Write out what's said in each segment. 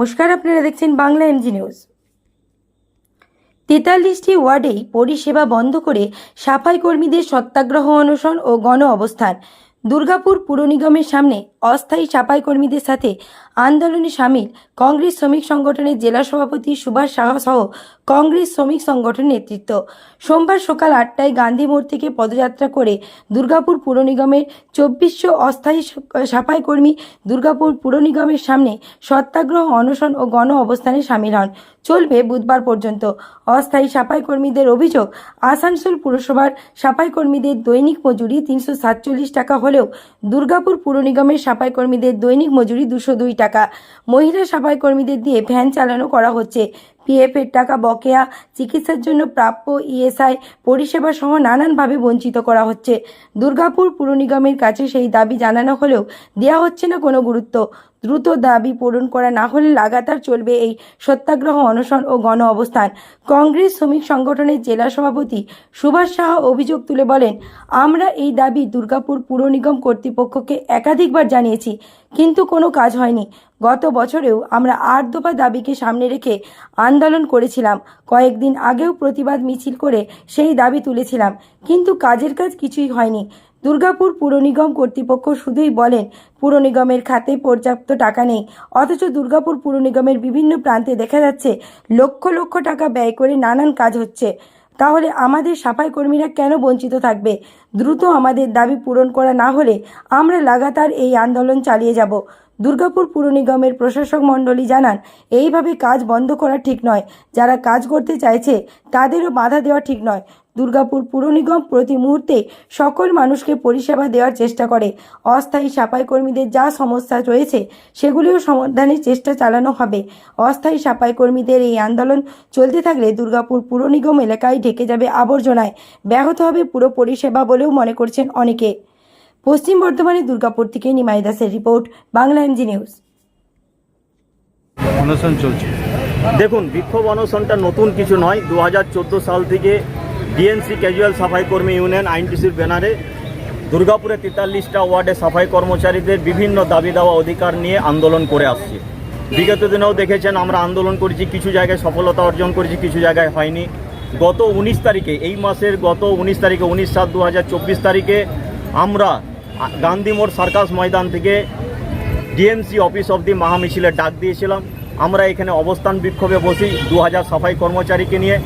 নমস্কার, আপনারা দেখছেন বাংলা এমজি নিউজ তেতাল্লিশটি ওয়ার্ডেই পরিষেবা বন্ধ করে সাফাই কর্মীদের সত্যাগ্রহ অনশন ও গণ অবস্থান। দুর্গাপুর পুর নিগমের সামনে অস্থায়ী সাফাই কর্মীদের সাথে আন্দোলনে সামিল কংগ্রেস শ্রমিক সংগঠনের জেলা সভাপতি সুভাষ সাহা সহ কংগ্রেস শ্রমিক সংগঠন নেতৃত্ব। সোমবার সকাল আটটায় গান্ধী মোড় থেকে পদযাত্রা করে দুর্গাপুর পুর নিগমের চব্বিশশো অস্থায়ী সাফাই কর্মী দুর্গাপুর পুর নিগমের সামনে সত্যাগ্রহ, অনশন ও গণ অবস্থানে সামিল হন। চলবে বুধবার পর্যন্ত। অস্থায়ী সাফাই কর্মীদের অভিযোগ, আসানসোল পুরসভার সাফাই কর্মীদের দৈনিক মজুরি তিনশো সাতচল্লিশ টাকা হলেও দুর্গাপুর পুর নিগমের সাফাই কর্মীদের দৈনিক মজুরি দুশো দুই টাকা। মহিলা সাফাই কর্মীদের দিয়ে ভ্যান চালানো করা হচ্ছে। পিএফ এর টাকা বকেয়া, চিকিৎসার জন্য প্রাপ্য ইএসআই পরিষেবা সহ নানানভাবে বঞ্চিত করা হচ্ছে। দুর্গাপুর পুর নিগমের কাছে সেই দাবি জানানো হলেও দেওয়া হচ্ছে না কোনো গুরুত্ব। দ্রুত দাবি পূরণ করা না হলে লাগাতার চলবে এই সত্যাগ্রহ অনশন ও গণ অবস্থান। কংগ্রেস শ্রমিক সংগঠনের জেলা সভাপতি সুভাষ সাহা অভিযোগ তুলে বলেন, আমরা এই দাবি দুর্গাপুর পুর নিগম কর্তৃপক্ষকে একাধিকবার জানিয়েছি। কিন্তু কোনো কাজ হয়নি। গত বছরেও আমরা আট দফা দাবিকে সামনে রেখে আন্দোলন করেছিলাম। কয়েকদিন আগেও প্রতিবাদ মিছিল করে সেই দাবি তুলেছিলাম। কিন্তু কাজের কাজ কিছুই হয়নি। দুর্গাপুর পুর নিগম কর্তৃপক্ষ শুধুই বলেন, পুর নিগমের খাতে পর্যাপ্ত টাকা নেই। অথচ দুর্গাপুর পুর নিগমের বিভিন্ন প্রান্তে দেখা যাচ্ছে, লক্ষ লক্ষ টাকা ব্যয় করে নানান কাজ হচ্ছে। তাহলে আমাদের সাফাই কর্মীরা কেন বঞ্চিত থাকবে? দ্রুত আমাদের দাবি পূরণ করা না হলে আমরা লাগাতার এই আন্দোলন চালিয়ে যাব। দুর্গাপুর পুর নিগমের প্রশাসক মণ্ডলী জানান, এইভাবে কাজ বন্ধ করা ঠিক নয়। যারা কাজ করতে চাইছে, তাদেরও বাধা দেওয়া ঠিক নয়। দুর্গাপুর পুর নিগম প্রতি মুহূর্তে সকল মানুষকে পরিষেবা দেওয়ার চেষ্টা করে। অস্থায়ী সাফাই কর্মীদের যা সমস্যা রয়েছে, সেগুলিও সমাধানের চেষ্টা চালানো হবে। অস্থায়ী সাফাই কর্মীদের এই আন্দোলন চলতে থাকলে দুর্গাপুর পুর নিগম এলাকায় ঢেকে যাবে আবর্জনায়। ব্যাহত হবে পুরো পরিষেবা বলেও মনে করছেন অনেকে। পশ্চিম বর্ধমানের দুর্গাপুর থেকে নিমাই দাসের রিপোর্ট, বাংলা এমজি নিউজ অনশন চলছে। দেখুন, বিক্ষোভ অনশনটা নতুন কিছু নয়। দু সাল থেকে ডিএনসি ক্যাজুয়াল সাফাই কর্মী ইউনিয়ন আইনটিসির ব্যানারে দুর্গাপুরে তেতাল্লিশটা ওয়ার্ডে সাফাই কর্মচারীদের বিভিন্ন দাবি দেওয়া অধিকার নিয়ে আন্দোলন করে আসছে। বিগত দিনেও দেখেছেন, আমরা আন্দোলন করেছি, কিছু জায়গায় সফলতা অর্জন করেছি, কিছু জায়গায় হয়নি। গত উনিশ তারিখে, এই মাসের গত উনিশ তারিখে, উনিশ সাত দু তারিখে আমরা গান্ধী মোড় সার্কাস ময়দান থেকে ডিএমসি অফিস অব অবধি মহামিছিলে ডাক দিয়েছিলাম। আমরা এখানে অবস্থান বিক্ষোভে বসি দু হাজার সাফাই কর্মচারীকে নিয়ে।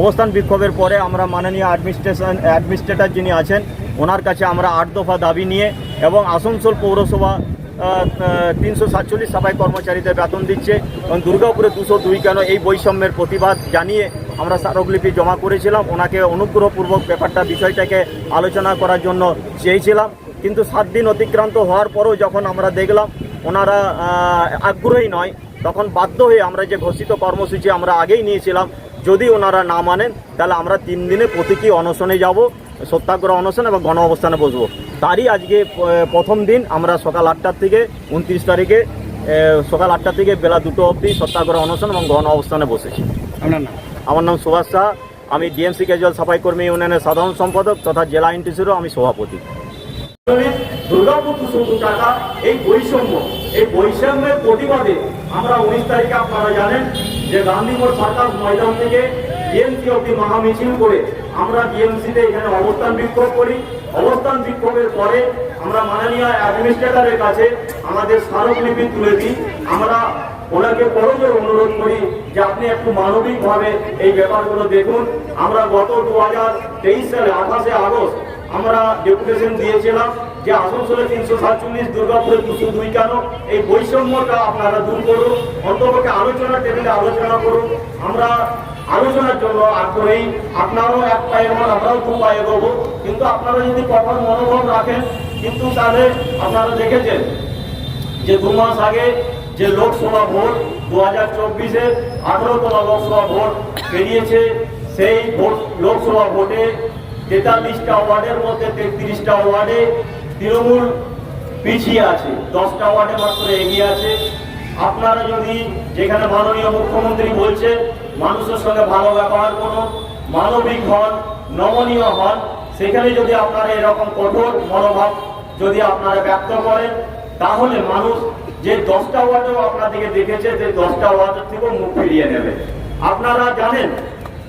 অবস্থান বিক্ষোভের পরে আমরা মাননীয় অ্যাডমিনিস্ট্রেশন অ্যাডমিনিস্ট্রেটর যিনি আছেন, ওনার কাছে আমরা আট দফা দাবি নিয়ে এবং আসানসোল পৌরসভা তিনশো সাতচল্লিশ সাফাই কর্মচারীদের বেতন দিচ্ছে এবং দুর্গাপুরে দুশো দুই কেন এই বৈষম্যের প্রতিবাদ জানিয়ে আমরা স্মারকলিপি জমা করেছিলাম। ওনাকে অনুগ্রহপূর্বক ব্যাপারটা, বিষয়টাকে আলোচনা করার জন্য চেয়েছিলাম। কিন্তু সাত দিন অতিক্রান্ত হওয়ার পরও যখন আমরা দেখলাম, ওনারা আগ্রহী নয়, তখন বাধ্য হয়ে আমরা যে ঘোষিত কর্মসূচি আমরা আগেই নিয়েছিলাম, যদি ওনারা না মানেন, তাহলে আমরা তিন দিনে প্রতীকী অনশনে যাব, সত্যাগ্রহ অনশন এবং গণ অবস্থানে বসবো। তারই আজকে প্রথম দিন আমরা সকাল আটটার থেকে উনত্রিশ তারিখে সকাল আটটা থেকে বেলা দুটো অবধি সত্যাগ্রহ অনশন এবং গণ অবস্থানে বসেছি। আপনার নাম? আমার নাম সুভাষ শাহ। আমি ডিএমসি ক্যাজুয়াল সাফাই কর্মী ইউনিয়নের সাধারণ সম্পাদক তথা জেলা ইন্টিসিরও আমি সভাপতি। দুর্গাপুর শুধু টাকা এই বৈষম্য এই বৈষম্যের প্রতিবাদে আমরা উনিশ তারিখে আপনারা জানেন যে গান্ধী মোড় সরকার ময়দান থেকে ডিএমসি অব্দি মহামিছিল করে আমরা ডিএমসিতে এখানে অবস্থান বিক্ষোভ করি। অবস্থান বিক্ষোভের পরে আমরা মাননীয় অ্যাডমিনিস্ট্রেটরের কাছে আমাদের স্মারকলিপি তুলে দিই। আমরা ওনাকে পরজোর অনুরোধ করি যে আপনি একটু মানবিকভাবে এই ব্যাপারগুলো দেখুন। আমরা গত দু হাজার তেইশ সালে আঠাশে আগস্ট আমরা ডেপুটেশন দিয়েছিলাম যে আসানসোলে তিনশো সাতচল্লিশ দুর্গাপুরে দুশো দুই কেন? এই বৈষম্যটা আপনারা দূর করুন, অন্তপক্ষে আলোচনা টেবিলে আলোচনা করুন। আমরা আলোচনার জন্য আগ্রহী, আপনারাও এক পায়ে এগোন আমরাও দু পায়ে এগোবো কিন্তু আপনারা যদি কখন মনোভাব রাখেন, কিন্তু তাহলে আপনারা দেখেছেন যে দু মাস আগে যে লোকসভা ভোট দু হাজার চব্বিশে আঠারোতম লোকসভা ভোট বেরিয়েছে সেই ভোট লোকসভা ভোটে তেতাল্লিশটা ওয়ার্ডের মধ্যে তেত্রিশটা ওয়ার্ডে তৃণমূল পিছিয়ে আছে। দশটা ওয়ার্ডে মাত্র এগিয়ে আছে। আপনারা যদি যেখানে মাননীয় মুখ্যমন্ত্রী বলছে, মানুষের সঙ্গে ভালো ব্যবহার করুন, মানবিক হন, নমনীয় হন, সেখানে যদি আপনারা এরকম কঠোর মনোভাব যদি আপনারা ব্যক্ত করেন, তাহলে মানুষ যে দশটা ওয়ার্ডেও আপনাদেরকে দেখেছে যে দশটা ওয়ার্ডের থেকেও মুখ ফিরিয়ে নেবে। আপনারা জানেন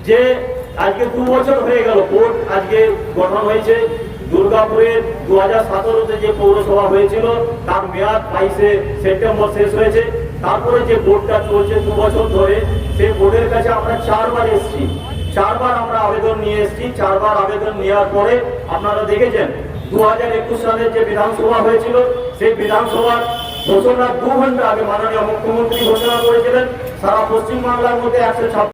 যে আজকে দু বছর হয়ে গেল বোর্ড আজকে গঠন হয়েছে। দুর্গাপুরের দু হাজার সতেরোতে যে পৌরসভা হয়েছিল, তার মেয়াদ বাইশে সেপ্টেম্বর শেষ হয়েছে। তারপরে যে বোর্ডটা চলছে দু বছর ধরে, সেই বোর্ডের কাছে আমরা চারবার এসেছি। চারবার আমরা আবেদন নিয়ে এসেছি। চারবার আবেদন নেওয়ার পরে আপনারা দেখেছেন দু হাজার একুশ সালের যে বিধানসভা হয়েছিল, সেই বিধানসভার ঘোষণা দু ঘণ্টা আগে মাননীয় মুখ্যমন্ত্রী ঘোষণা করেছিলেন। সারা পশ্চিমবাংলার মধ্যে একশো